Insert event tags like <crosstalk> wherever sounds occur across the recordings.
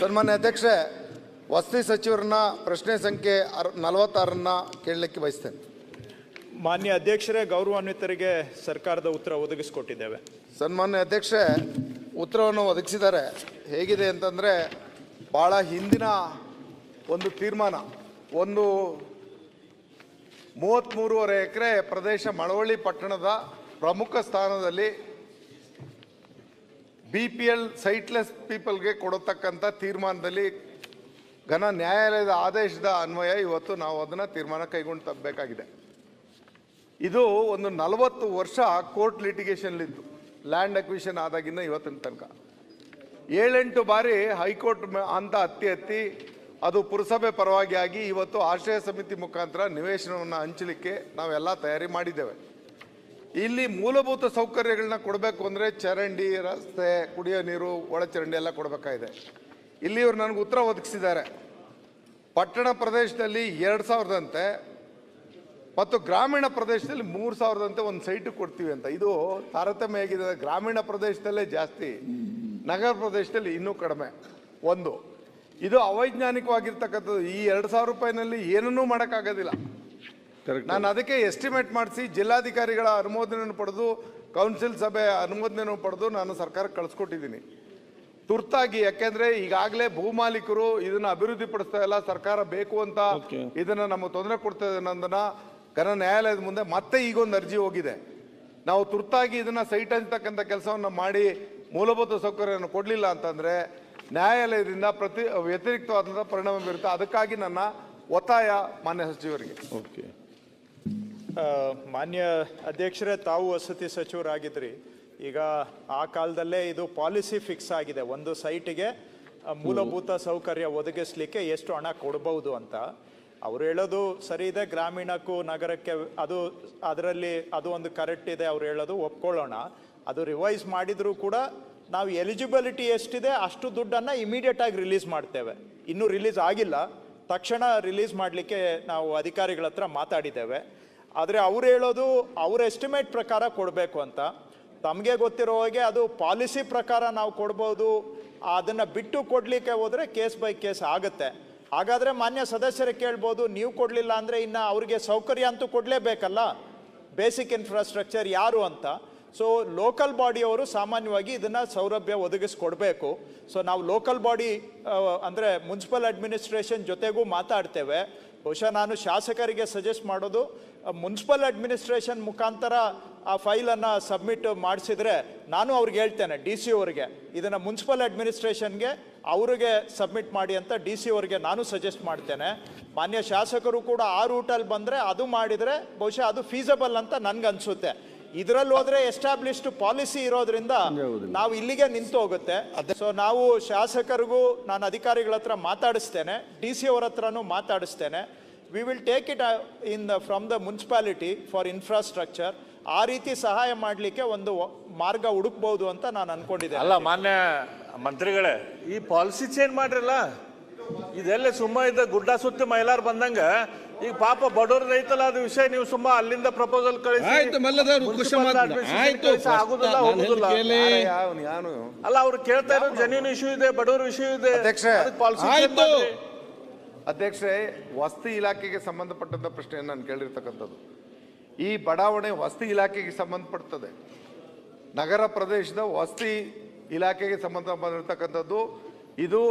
ಸನ್ಮಾನ್ಯ ಅಧ್ಯಕ್ಷೆ ವಸತಿ ಸಚಿವರನ್ನ ಪ್ರಶ್ನೆ ಸಂಖ್ಯೆ ಅರ್ ನಲವತ್ತಾರನ್ನ ಕೇಳಲಿಕ್ಕೆ ಬಯಸ್ತೇನೆ. ಮಾನ್ಯ ಅಧ್ಯಕ್ಷರೇ ಗೌರವಾನ್ವಿತರಿಗೆ ಸರ್ಕಾರದ ಉತ್ತರ ಒದಗಿಸಿಕೊಟ್ಟಿದ್ದೇವೆ. ಸನ್ಮಾನ್ಯ ಅಧ್ಯಕ್ಷೆ ಉತ್ತರವನ್ನು ಒದಗಿಸಿದ್ದಾರೆ ಹೇಗಿದೆ ಅಂತಂದರೆ ಭಾಳ ಹಿಂದಿನ ಒಂದು ತೀರ್ಮಾನ ಒಂದು ಮೂವತ್ತ್ಮೂರುವರೆ ಎಕರೆ ಪ್ರದೇಶ ಮಳವಳ್ಳಿ ಪಟ್ಟಣದ ಪ್ರಮುಖ ಸ್ಥಾನದಲ್ಲಿ ಬಿ ಪಿ ಎಲ್ ಸೈಟ್ಲೆಸ್ ಪೀಪಲ್ಗೆ ಕೊಡತಕ್ಕಂಥ ತೀರ್ಮಾನದಲ್ಲಿ ಘನ ನ್ಯಾಯಾಲಯದ ಆದೇಶದ ಅನ್ವಯ ಇವತ್ತು ನಾವು ಅದನ್ನು ತೀರ್ಮಾನ ಕೈಗೊಂಡು ತಪ್ಪಬೇಕಾಗಿದೆ ಇದು ಒಂದು ನಲವತ್ತು ವರ್ಷ ಕೋರ್ಟ್ ಲಿಟಿಗೇಷನ್ಲಿತ್ತು ಲ್ಯಾಂಡ್ ಅಕ್ವಿಷನ್ ಆದಾಗಿಂದ ಇವತ್ತಿನ ತನಕ. ಏಳೆಂಟು ಬಾರಿ ಹೈಕೋರ್ಟ್ ಅಂತ ಹತ್ತಿ ಹತ್ತಿ ಅದು ಪುರಸಭೆ ಪರವಾಗಿ ಆಗಿ ಇವತ್ತು ಆಶ್ರಯ ಸಮಿತಿ ಮುಖಾಂತರ ನಿವೇಶನವನ್ನು ಹಂಚಲಿಕ್ಕೆ ನಾವೆಲ್ಲ ತಯಾರಿ ಮಾಡಿದ್ದೇವೆ. ಇಲ್ಲಿ ಮೂಲಭೂತ ಸೌಕರ್ಯಗಳನ್ನ ಕೊಡಬೇಕು ಅಂದರೆ ಚರಂಡಿ, ರಸ್ತೆ, ಕುಡಿಯೋ ನೀರು ಒಳಚರಂಡಿ ಎಲ್ಲ ಕೊಡಬೇಕಾಗಿದೆ. ಇಲ್ಲಿ ಇವರು ನನಗೆ ಉತ್ತರ ಒದಗಿಸಿದ್ದಾರೆ. ಪಟ್ಟಣ ಪ್ರದೇಶದಲ್ಲಿ ಎರಡು ಸಾವಿರದಂತೆ ಮತ್ತು ಗ್ರಾಮೀಣ ಪ್ರದೇಶದಲ್ಲಿ ಮೂರು ಸಾವಿರದಂತೆ ಒಂದು ಸೈಟ್ ಕೊಡ್ತೀವಿ ಅಂತ. ಇದು ತಾರತಮ್ಯ ಆಗಿದೆ ಗ್ರಾಮೀಣ ಪ್ರದೇಶದಲ್ಲೇ ಜಾಸ್ತಿ, ನಗರ ಪ್ರದೇಶದಲ್ಲಿ ಇನ್ನೂ ಕಡಿಮೆ. ಒಂದು, ಇದು ಅವೈಜ್ಞಾನಿಕವಾಗಿರ್ತಕ್ಕಂಥದ್ದು. ಈ ಎರಡು ಸಾವಿರ ರೂಪಾಯಿನಲ್ಲಿ ಏನನ್ನೂ ಮಾಡೋಕ್ಕಾಗೋದಿಲ್ಲ. ನಾನು ಅದಕ್ಕೆ ಎಸ್ಟಿಮೇಟ್ ಮಾಡಿಸಿ ಜಿಲ್ಲಾಧಿಕಾರಿಗಳ ಅನುಮೋದನೆಯನ್ನು ಪಡೆದು ಕೌನ್ಸಿಲ್ ಸಭೆ ಅನುಮೋದನೆಯನ್ನು ಪಡೆದು ನಾನು ಸರ್ಕಾರಕ್ಕೆ ಕಳಿಸ್ಕೊಟ್ಟಿದ್ದೀನಿ. ತುರ್ತಾಗಿ ಯಾಕೆಂದ್ರೆ ಈಗಾಗಲೇ ಭೂಮಾಲೀಕರು ಇದನ್ನ ಅಭಿವೃದ್ಧಿ ಪಡಿಸ್ತಾ ಇಲ್ಲ ಸರ್ಕಾರ ಬೇಕು ಅಂತ ಇದನ್ನ ನಮಗೆ ತೊಂದರೆ ಕೊಡ್ತಾ ಇದೆ ಅನ್ನೋದನ್ನ ನ್ಯಾಯಾಲಯದ ಮುಂದೆ ಮತ್ತೆ ಈಗೊಂದು ಅರ್ಜಿ ಹೋಗಿದೆ. ನಾವು ತುರ್ತಾಗಿ ಇದನ್ನ ಸೈಟ್ ಅಂತಕ್ಕಂಥ ಕೆಲಸವನ್ನು ಮಾಡಿ ಮೂಲಭೂತ ಸೌಕರ್ಯವನ್ನು ಕೊಡಲಿಲ್ಲ ಅಂತಂದ್ರೆ ನ್ಯಾಯಾಲಯದಿಂದ ಪ್ರತಿ ವ್ಯತಿರಿಕ್ತವಾದಂಥ ಪರಿಣಾಮ ಬೀರುತ್ತೆ. ಅದಕ್ಕಾಗಿ ನನ್ನ ಒತ್ತಾಯ ಮಾನ್ಯ ಸಚಿವರಿಗೆ. ಓಕೆ ಮಾನ್ಯ ಅಧ್ಯಕ್ಷರೇ, ತಾವು ವಸತಿ ಸಚಿವರಾಗಿದ್ರಿ. ಈಗ ಆ ಕಾಲದಲ್ಲೇ ಇದು ಪಾಲಿಸಿ ಫಿಕ್ಸ್ ಆಗಿದೆ. ಒಂದು ಸೈಟಿಗೆ ಮೂಲಭೂತ ಸೌಕರ್ಯ ಒದಗಿಸ್ಲಿಕ್ಕೆ ಎಷ್ಟು ಹಣ ಕೊಡ್ಬೋದು ಅಂತ. ಅವ್ರು ಹೇಳೋದು ಸರಿ ಇದೆ, ಗ್ರಾಮೀಣಕ್ಕೂ ನಗರಕ್ಕೆ ಅದು, ಅದರಲ್ಲಿ ಅದು ಒಂದು ಕರೆಕ್ಟ್ ಇದೆ, ಅವ್ರು ಹೇಳೋದು ಒಪ್ಕೊಳ್ಳೋಣ. ಅದು ರಿವೈಸ್ ಮಾಡಿದರೂ ಕೂಡ ನಾವು ಎಲಿಜಿಬಿಲಿಟಿ ಎಷ್ಟಿದೆ, ಅಷ್ಟು ದುಡ್ಡನ್ನು ಇಮಿಡಿಯೇಟ್ ಆಗಿ ರಿಲೀಸ್ ಮಾಡ್ತೇವೆ. ಇನ್ನೂ ರಿಲೀಸ್ ಆಗಿಲ್ಲ. ತಕ್ಷಣ ರಿಲೀಸ್ ಮಾಡಲಿಕ್ಕೆ ನಾವು ಅಧಿಕಾರಿಗಳ ಹತ್ರ ಮಾತಾಡಿದ್ದೇವೆ. ಆದರೆ ಅವ್ರು ಹೇಳೋದು ಅವ್ರ ಎಸ್ಟಿಮೇಟ್ ಪ್ರಕಾರ ಕೊಡಬೇಕು ಅಂತ. ತಮಗೆ ಗೊತ್ತಿರೋ ಹಾಗೆ ಅದು ಪಾಲಿಸಿ ಪ್ರಕಾರ ನಾವು ಕೊಡ್ಬೋದು. ಅದನ್ನು ಬಿಟ್ಟು ಕೊಡಲಿಕ್ಕೆ ಹೋದರೆ ಕೇಸ್ ಬೈ ಕೇಸ್ ಆಗುತ್ತೆ. ಹಾಗಾದರೆ ಮಾನ್ಯ ಸದಸ್ಯರು ಕೇಳ್ಬೋದು, ನೀವು ಕೊಡಲಿಲ್ಲ ಅಂದರೆ ಇನ್ನು ಅವ್ರಿಗೆ ಸೌಕರ್ಯ ಅಂತೂ ಕೊಡಲೇಬೇಕಲ್ಲ? ಬೇಸಿಕ್ ಇನ್ಫ್ರಾಸ್ಟ್ರಕ್ಚರ್ ಯಾರು ಅಂತ. ಸೊ ಲೋಕಲ್ ಬಾಡಿಯವರು ಸಾಮಾನ್ಯವಾಗಿ ಇದನ್ನು ಸೌಲಭ್ಯ ಒದಗಿಸ್ಕೊಡ್ಬೇಕು. ಸೊ ನಾವು ಲೋಕಲ್ ಬಾಡಿ ಅಂದರೆ ಮುನ್ಸಿಪಲ್ ಅಡ್ಮಿನಿಸ್ಟ್ರೇಷನ್ ಜೊತೆಗೂ ಮಾತಾಡ್ತೇವೆ. ಬಹುಶಃ ನಾನು ಶಾಸಕರಿಗೆ ಸಜೆಸ್ಟ್ ಮಾಡೋದು ಮುನ್ಸಿಪಲ್ ಅಡ್ಮಿನಿಸ್ಟ್ರೇಷನ್ ಮುಖಾಂತರ ಆ ಫೈಲನ್ನು ಸಬ್ಮಿಟ್ ಮಾಡಿಸಿದರೆ ನಾನು ಅವ್ರಿಗೆ ಹೇಳ್ತೇನೆ ಡಿ ಸಿ ಅವರಿಗೆ. ಇದನ್ನು ಮುನ್ಸಿಪಲ್ ಅಡ್ಮಿನಿಸ್ಟ್ರೇಷನ್ಗೆ ಅವರಿಗೆ ಸಬ್ಮಿಟ್ ಮಾಡಿ ಅಂತ ಡಿ ಸಿ ಅವರಿಗೆ ನಾನು ಸಜೆಸ್ಟ್ ಮಾಡ್ತೇನೆ. ಮಾನ್ಯ ಶಾಸಕರು ಕೂಡ ಆ ರೂಟಲ್ಲಿ ಬಂದರೆ ಅದು ಮಾಡಿದರೆ ಬಹುಶಃ ಅದು ಫೀಸಬಲ್ ಅಂತ ನನ್ಗನ್ಸುತ್ತೆ. ಇದರಲ್ಲಿ ಹೋದ್ರೆ ಎಸ್ಟಾಬ್ಲಿಷ್ಡ್ ಪಾಲಿಸಿ ಇರೋದ್ರಿಂದ ನಾವು ಇಲ್ಲಿಗೆ ನಿಂತು ಹೋಗುತ್ತೆ. ಸೊ ನಾವು ಶಾಸಕರಿಗೂ ನಾನು ಅಧಿಕಾರಿಗಳ ಹತ್ರ ಮಾತಾಡಿಸ್ತೇನೆ ಡಿ ಸಿ ಅವ್ರ ಹತ್ರನೂ ಮಾತಾಡಿಸ್ತೇನೆ. We will take it in the from the municipality for infrastructure ಆ ರೀತಿ ಸಹಾಯ ಮಾಡಲಿಕ್ಕೆ ಒಂದು ಮಾರ್ಗ ಹುಡುಕ್ಬೋದು ಅಂತ ನಾನು ಅನ್ಕೊಂಡಿದ್ದೆ. ಅಲ್ಲ ಮಾನ್ಯ ಮಂತ್ರಿಗಳೇ ಈ ಪಾಲಿಸಿ ಚೇಂಜ್ ಮಾಡ್ರಲ್ಲ? ಇದೆಲ್ಲ ಸುಮ್ಮ ಇದ್ದ ಗುಡ್ಡ ಸುತ್ತ ಮೈಲಾರ್ ಬಂದಂಗ ಈಗ ಪಾಪ ಬಡವ್ರ ರೈತಲ್ಲ ಅದು ವಿಷಯ ನೀವು ಸುಮ್ಮ ಅಲ್ಲಿಂದ ಪ್ರಪೋಸಲ್ ಕಳಿಸಿ. ಆಯ್ತು, ಮಲ್ಲದವ್ರು ಆಗುದಿಲ್ಲ ನಾನು ಹೋಗುದಿಲ್ಲ ಕೇಳಿ. ಅಲ್ಲ ಅವ್ರು ಕೇಳ್ತಾ ಇರೋ ಜೆನ್ಯೂನ್ ಇಶ್ಯೂ ಇದೆ ಬಡವ್ರ ಇಶ್ಯೂ ಇದೆ. ಆಯ್ತು. ಅಧ್ಯಕ್ಷರೇ ವಸ್ತಿ ಇಲಾಖೆಗೆ ಸಂಬಂಧಪಟ್ಟಂತ ಪ್ರಶ್ನೆಯನ್ನು ನಾನು ಕೇಳಿರ್ತಕ್ಕಂಥದ್ದು. ಈ ಬಡಾವಣೆ ವಸ್ತಿ ಇಲಾಖೆಗೆ ಸಂಬಂಧಪಡ್ತದೆ. ನಗರ ಪ್ರದೇಶದ ವಸ್ತಿ ಇಲಾಖೆಗೆ ಸಂಬಂಧ ಬಂದಿರತಕ್ಕಂಥದ್ದು ಇದು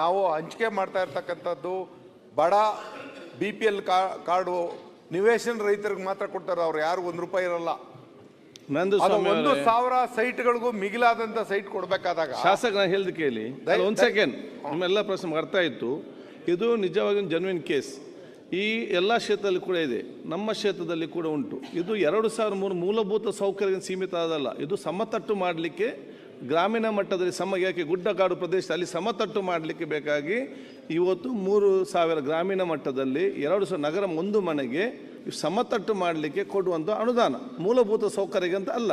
ನಾವು ಹಂಚಿಕೆ ಮಾಡ್ತಾ ಇರ್ತಕ್ಕಂಥದ್ದು. ಬಡ ಬಿ ಪಿ ಎಲ್ ಕಾರ್ಡು ನಿವೇಶನ ರೈತರಿಗೆ ಮಾತ್ರ ಕೊಡ್ತಾರೆ ಅವ್ರು ಯಾರು ಒಂದು ರೂಪಾಯಿ ಇರಲ್ಲ. ನಂದು ಸ್ವಾಮಿ ಒಂದು ಅವರೇ, ಸಾವಿರ ಸೈಟ್ಗಳಿಗೂ ಮಿಗಿಲಾದಂತ ಸೈಟ್ ಕೊಡಬೇಕಾದಾಗ. ಶಾಸಕ ನಾನು ಹೇಳ್ದು ಕೇಳಿ. ದಯ- ಒಂದು ದಯ- ಸೆಕೆಂಡ್. ನಿಮ್ಮೆಲ್ಲ ಪ್ರಶ್ನೆ ಅರ್ಥ ಆಯಿತು. ಇದು ನಿಜವಾಗಿ ಜನ್ವಿನ್ ಕೇಸ್ ಈ ಎಲ್ಲ ಕ್ಷೇತ್ರದಲ್ಲಿ ಕೂಡ ಇದೆ. ನಮ್ಮ ಕ್ಷೇತ್ರದಲ್ಲಿ ಕೂಡ ಉಂಟು. ಇದು ಎರಡು ಸಾವಿರ ಮೂರು ಮೂಲಭೂತ ಸೌಕರ್ಯ ಸೀಮಿತ ಆದಲ್ಲ. ಇದು ಸಮತಟ್ಟು ಮಾಡಲಿಕ್ಕೆ ಗ್ರಾಮೀಣ ಮಟ್ಟದಲ್ಲಿ ಸಮ ಯಾಕೆ ಗುಡ್ಡಗಾಡು ಪ್ರದೇಶ ಅಲ್ಲಿ ಸಮತಟ್ಟು ಮಾಡಲಿಕ್ಕೆ ಬೇಕಾಗಿ ಇವತ್ತು ಮೂರು ಸಾವಿರ ಗ್ರಾಮೀಣ ಮಟ್ಟದಲ್ಲಿ ಎರಡು ಸಾವಿರ ನಗರ ಒಂದು ಮನೆಗೆ ಸಮತಟ್ಟು ಮಾಡಲಿಕ್ಕೆ ಕೊಡುವಂಥ ಅನುದಾನ, ಮೂಲಭೂತ ಸೌಕರ್ಯಕ್ಕೆ ಅಂತ ಅಲ್ಲ.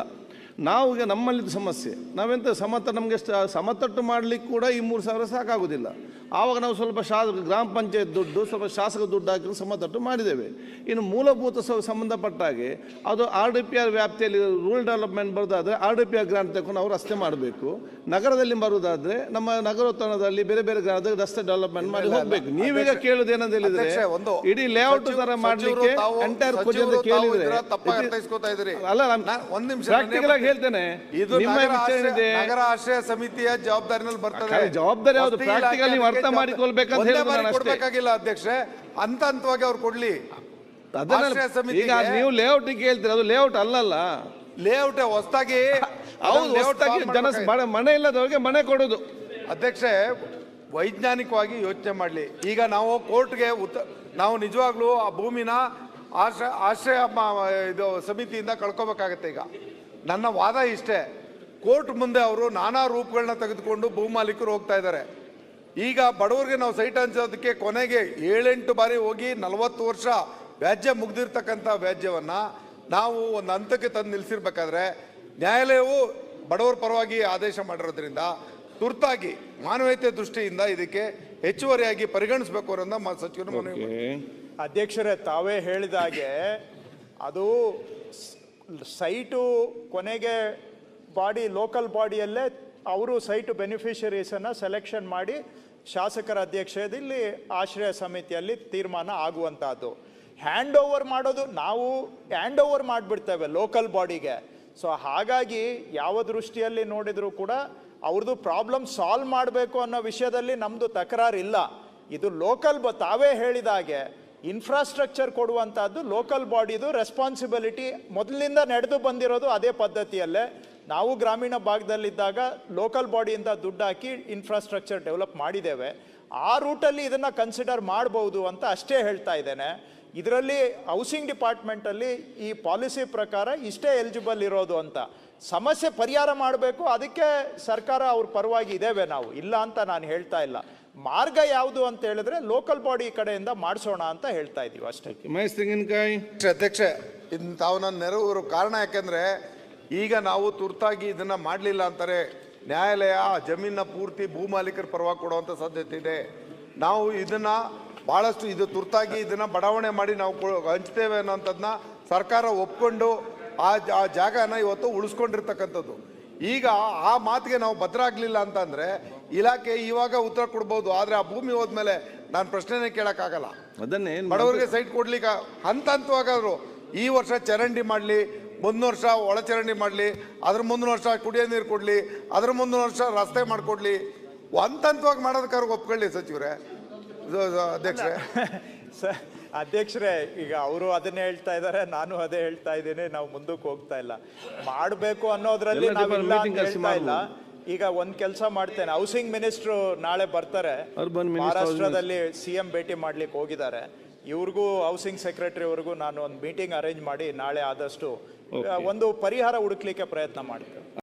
ನಾವು ನಮ್ಮಲ್ಲಿದ್ದ ಸಮಸ್ಯೆ. ನಾವೆಂತ ಸಮತ ನಮಗೆ ಸಮತಟ್ಟು ಮಾಡಲಿಕ್ಕೆ ಕೂಡ ಈ ಮೂರು ಸಾವಿರ ಸಾಕಾಗೋದಿಲ್ಲ. ಆವಾಗ ನಾವು ಸ್ವಲ್ಪ ಶಾ ಗ್ರಾಮ ಪಂಚಾಯತ್ ದುಡ್ಡು ಸ್ವಲ್ಪ ಶಾಸಕ ದುಡ್ಡು ಹಾಕಿ ಸಮತಟ್ಟು ಮಾಡಿದ್ದೇವೆ. ಇನ್ನು ಮೂಲಭೂತ ಸೌ ಸಂಬಂಧಪಟ್ಟ ಹಾಗೆ ಅದು ಆರ್ ಡಿ ಪಿ ಆರ್ ವ್ಯಾಪ್ತಿಯಲ್ಲಿ ರೂರಲ್ ಡೆವಲಪ್ಮೆಂಟ್ ಬರೋದಾದರೆ R D P R grant ತಗೊಂಡು ಅವರು ರಸ್ತೆ ಮಾಡಬೇಕು. ನಗರದಲ್ಲಿ ಬರೋದಾದ್ರೆ ನಮ್ಮ ನಗರೋತ್ಥಾನದಲ್ಲಿ ಬೇರೆ ಬೇರೆ ಗ್ರಾಮದಲ್ಲಿ ರಸ್ತೆ ಡೆವಲಪ್ಮೆಂಟ್ ಮಾಡಿ ಹೋಗಬೇಕು. ನೀವೀಗ ಕೇಳುದು ಏನಂತ ಹೇಳಿದ್ರೆ ಇಡೀ ಲೇಔಟ್ ತರ ಮಾಡಲಿಕ್ಕೆ ಎಂಟೈರ್ ಕೊಜೆಂದು ಕೇಳಿದ್ರೆ. ಅಲ್ಲ ಒಂದ್ ನಿಮಿಷ ಪ್ರಾಕ್ಟಿಕಲ್ ಆಗಿ ಹೇಳ್ತೇನೆ. ಇದು ನಿಮ್ಮ ವಿಚಾರ ಆಶ್ರಯ- ನಗರ ಆಶ್ರಯ ಸಮಿತಿಯ ಜವಾಬ್ದಾರಿನಲ್ಲಿ ಬರ್ತದೆ. ಜವಾಬ್ದಾರಿ ಯಾವುದು? ಪ್ರಾಕ್ಟಿಕಲ್ ನೀವು ಅರ್ಥ ಹೇಳಿದ್ದು ನಾನು ಅಷ್ಟೇ. ಕೊಡ್ಬೇಕಾಗಿಲ್ಲ ಅಧ್ಯಕ್ಷೆ ಹಂತ ಹಂತವಾಗಿ ಅವ್ರು ಕೊಡ್ಲಿ. ಈಗ ನೀವು ಲೇಔಟ್ ಕೇಳ್ತೀರಿ ಅದು ಲೇಔಟ್ ಅಲ್ಲಲ್ಲ. ಲೇಔಟ್ ಹೊಸದಾಗಿ ಜನ ಮನೆ ಇಲ್ಲದವ್ರಿಗೆ ಮನೆ ಕೊಡೋದು. ಅಧ್ಯಕ್ಷೆ ವೈಜ್ಞಾನಿಕವಾಗಿ ಯೋಚನೆ ಮಾಡಲಿ. ಈಗ ನಾವು ಕೋರ್ಟ್ಗೆ ಉತ್ತ ನಾವು ನಿಜವಾಗ್ಲೂ ಆ ಭೂಮಿನ ಆಶ್ರಯ ಆಶ್ರಯ ಇದು ಸಮಿತಿಯಿಂದ ಕಳ್ಕೊಬೇಕಾಗತ್ತೆ ಈಗ. ನನ್ನ ವಾದ ಇಷ್ಟೇ. ಕೋರ್ಟ್ ಮುಂದೆ ಅವರು ನಾನಾ ರೂಪಗಳನ್ನ ತೆಗೆದುಕೊಂಡು ಭೂಮಾಲೀಕರು ಹೋಗ್ತಾ ಇದ್ದಾರೆ. ಈಗ ಬಡವರಿಗೆ ನಾವು ಸೈಟ್ ಹಂಚೋದಕ್ಕೆ ಕೊನೆಗೆ ಏಳೆಂಟು ಬಾರಿ ಹೋಗಿ ನಲವತ್ತು ವರ್ಷ ವ್ಯಾಜ್ಯ ಮುಗ್ದಿರ್ತಕ್ಕಂಥ ವ್ಯಾಜ್ಯವನ್ನ ನಾವು ಒಂದು ಹಂತಕ್ಕೆ ತಂದು ನಿಲ್ಲಿಸಿರ್ಬೇಕಾದ್ರೆ ನ್ಯಾಯಾಲಯವು ಬಡವರ ಪರವಾಗಿ ಆದೇಶ ಮಾಡಿರೋದ್ರಿಂದ ತುರ್ತಾಗಿ ಮಾನವೀಯತೆ ದೃಷ್ಟಿಯಿಂದ ಇದಕ್ಕೆ ಹೆಚ್ಚುವರಿಯಾಗಿ ಪರಿಗಣಿಸಬೇಕು ಅನ್ನೋದನ್ನ ಮಾ ಸಚಿವರು ಮನವಿ ಅಧ್ಯಕ್ಷರೇ ತಾವೇ ಹೇಳಿದ ಹಾಗೆ ಅದು ಸೈಟು ಕೊನೆಗೆ ಬಾಡಿ ಲೋಕಲ್ ಬಾಡಿಯಲ್ಲೇ ಅವರು ಸೈಟು ಬೆನಿಫಿಷರೀಸನ್ನು ಸೆಲೆಕ್ಷನ್ ಮಾಡಿ ಶಾಸಕರ ಅಧ್ಯಕ್ಷದಲ್ಲಿ ಆಶ್ರಯ ಸಮಿತಿಯಲ್ಲಿ ತೀರ್ಮಾನ ಆಗುವಂಥದ್ದು ಹ್ಯಾಂಡ್ ಓವರ್ ಮಾಡೋದು ನಾವು ಹ್ಯಾಂಡ್ ಓವರ್ ಮಾಡಿಬಿಡ್ತೇವೆ ಲೋಕಲ್ ಬಾಡಿಗೆ ಸೊ ಹಾಗಾಗಿ ಯಾವ ದೃಷ್ಟಿಯಲ್ಲಿ ನೋಡಿದರೂ ಕೂಡ ಅವ್ರದ್ದು ಪ್ರಾಬ್ಲಮ್ ಸಾಲ್ವ್ ಮಾಡಬೇಕು ಅನ್ನೋ ವಿಷಯದಲ್ಲಿ ನಮ್ಮದು ತಕರಾರಿಲ್ಲ. ಇದು ಲೋಕಲ್ ಬ, ತಾವೇ ಹೇಳಿದ ಹಾಗೆ ಇನ್ಫ್ರಾಸ್ಟ್ರಕ್ಚರ್ ಕೊಡುವಂಥದ್ದು ಲೋಕಲ್ ಬಾಡಿದು ರೆಸ್ಪಾನ್ಸಿಬಿಲಿಟಿ ಮೊದಲಿಂದ ನಡೆದು ಬಂದಿರೋದು ಅದೇ ಪದ್ಧತಿಯಲ್ಲೇ. ನಾವು ಗ್ರಾಮೀಣ ಭಾಗದಲ್ಲಿದ್ದಾಗ ಲೋಕಲ್ ಬಾಡಿಯಿಂದ ದುಡ್ಡು ಹಾಕಿ ಇನ್ಫ್ರಾಸ್ಟ್ರಕ್ಚರ್ ಡೆವಲಪ್ ಮಾಡಿದ್ದೇವೆ. ಆ ರೂಟಲ್ಲಿ ಇದನ್ನು ಕನ್ಸಿಡರ್ ಮಾಡ್ಬೋದು ಅಂತ ಅಷ್ಟೇ ಹೇಳ್ತಾ ಇದ್ದೇನೆ. ಇದರಲ್ಲಿ ಹೌಸಿಂಗ್ ಡಿಪಾರ್ಟ್ಮೆಂಟಲ್ಲಿ ಈ ಪಾಲಿಸಿ ಪ್ರಕಾರ ಇಷ್ಟೇ ಎಲಿಜಿಬಲ್ ಇರೋದು ಅಂತ. ಸಮಸ್ಯೆ ಪರಿಹಾರ ಮಾಡಬೇಕು ಅದಕ್ಕೆ ಸರ್ಕಾರ ಅವ್ರ ಪರವಾಗಿ ಇದ್ದೇವೆ ನಾವು. ಇಲ್ಲ ಅಂತ ನಾನು ಹೇಳ್ತಾ ಇಲ್ಲ. ಮಾರ್ಗ ಯಾವುದು ಅಂತ ಹೇಳಿದ್ರೆ ಲೋಕಲ್ ಬಾಡಿ ಕಡೆಯಿಂದ ಮಾಡಿಸೋಣ ಅಂತ ಹೇಳ್ತಾ ಇದೀವಿ ಅಷ್ಟೇ. ಮಹೇಶ್ ತೆಂಗಿನಕಾಯಿ. ಅಧ್ಯಕ್ಷ ಇನ್ನು ತಾವು ನನ್ನ ನೆರವು ಕಾರಣ ಯಾಕೆಂದ್ರೆ ಈಗ ನಾವು ತುರ್ತಾಗಿ ಇದನ್ನು ಮಾಡಲಿಲ್ಲ ಅಂತಾರೆ ನ್ಯಾಯಾಲಯ ಆ ಜಮೀನ ಪೂರ್ತಿ ಭೂ ಮಾಲೀಕರ ಪರವಾಗಿ ಕೊಡುವಂಥ ಸಾಧ್ಯತೆ ಇದೆ. ನಾವು ಇದನ್ನು ಭಾಳಷ್ಟು ಇದು ತುರ್ತಾಗಿ ಇದನ್ನು ಬಡಾವಣೆ ಮಾಡಿ ನಾವು ಹಂಚ್ತೇವೆ ಅನ್ನೋಂಥದ್ದನ್ನ ಸರ್ಕಾರ ಒಪ್ಕೊಂಡು ಆ ಜ- ಆ ಜಾಗನ ಇವತ್ತು ಉಳಿಸ್ಕೊಂಡಿರ್ತಕ್ಕಂಥದ್ದು. ಈಗ ಆ ಮಾತಿಗೆ ನಾವು ಭದ್ರ ಅಂತಂದರೆ ಇಲಾಖೆ ಇವಾಗ ಉತ್ತರ ಕೊಡ್ಬೋದು ಆದರೆ ಆ ಭೂಮಿ ಹೋದ್ಮೇಲೆ ನಾನು ಪ್ರಶ್ನೆನೇ ಕೇಳೋಕ್ಕಾಗಲ್ಲ. ಅದನ್ನೇ ಬಡವರಿಗೆ ಸೈಟ್ ಕೊಡ್ಲಿಕ್ಕೆ ಹಂತ ಹಂತವಾಗಾದ್ರು ಈ ವರ್ಷ ಚರಂಡಿ ಮಾಡಲಿ ಮುಂದಿನ ವರ್ಷ ಒಳಚರಂಡಿ ಮಾಡಲಿ ಅದ್ರ ಮುಂದಿನ ವರ್ಷ ಕುಡಿಯೋ ನೀರು ಕೊಡಲಿ ಅದ್ರ ಮುಂದಿನ ವರ್ಷ ರಸ್ತೆ ಮಾಡಿಕೊಡ್ಲಿ. ಹಂತ ಹಂತವಾಗಿ ಒಪ್ಕೊಳ್ಳಿ ಸಚಿವರೇ. ಅಧ್ಯಕ್ಷರೇ. <laughs> ಸರ್ ಅಧ್ಯಕ್ಷರೇ ಈಗ ಅವರು ಅದನ್ನೇ ಹೇಳ್ತಾ ಇದ್ದಾರೆ ನಾನು ಅದೇ ಹೇಳ್ತಾ ಇದ್ದೀನಿ ನಾವು ಮುಂದಕ್ಕೆ ಹೋಗ್ತಾ ಇಲ್ಲ. ಮಾಡಬೇಕು ಅನ್ನೋದ್ರಲ್ಲಿ ನಾವಿಲ್ಲ ಹೇಳ್ತಾ ಇಲ್ಲ. ಈಗ ಒಂದ್ ಕೆಲಸ ಮಾಡ್ತೇನೆ. ಹೌಸಿಂಗ್ ಮಿನಿಸ್ಟ್ರು ನಾಳೆ ಬರ್ತಾರೆ. ಮಹಾರಾಷ್ಟ್ರದಲ್ಲಿ ಸಿ ಎಂ ಭೇಟಿ ಮಾಡ್ಲಿಕ್ಕೆ ಹೋಗಿದ್ದಾರೆ. ಇವ್ರಿಗೂ ಹೌಸಿಂಗ್ ಸೆಕ್ರೆಟರಿ ಅವ್ರಿಗೂ ನಾನು ಒಂದು ಮೀಟಿಂಗ್ ಅರೇಂಜ್ ಮಾಡಿ ನಾಳೆ ಆದಷ್ಟು ಒಂದು ಪರಿಹಾರ ಹುಡುಕ್ಲಿಕ್ಕೆ ಪ್ರಯತ್ನ ಮಾಡ್ತೇನೆ.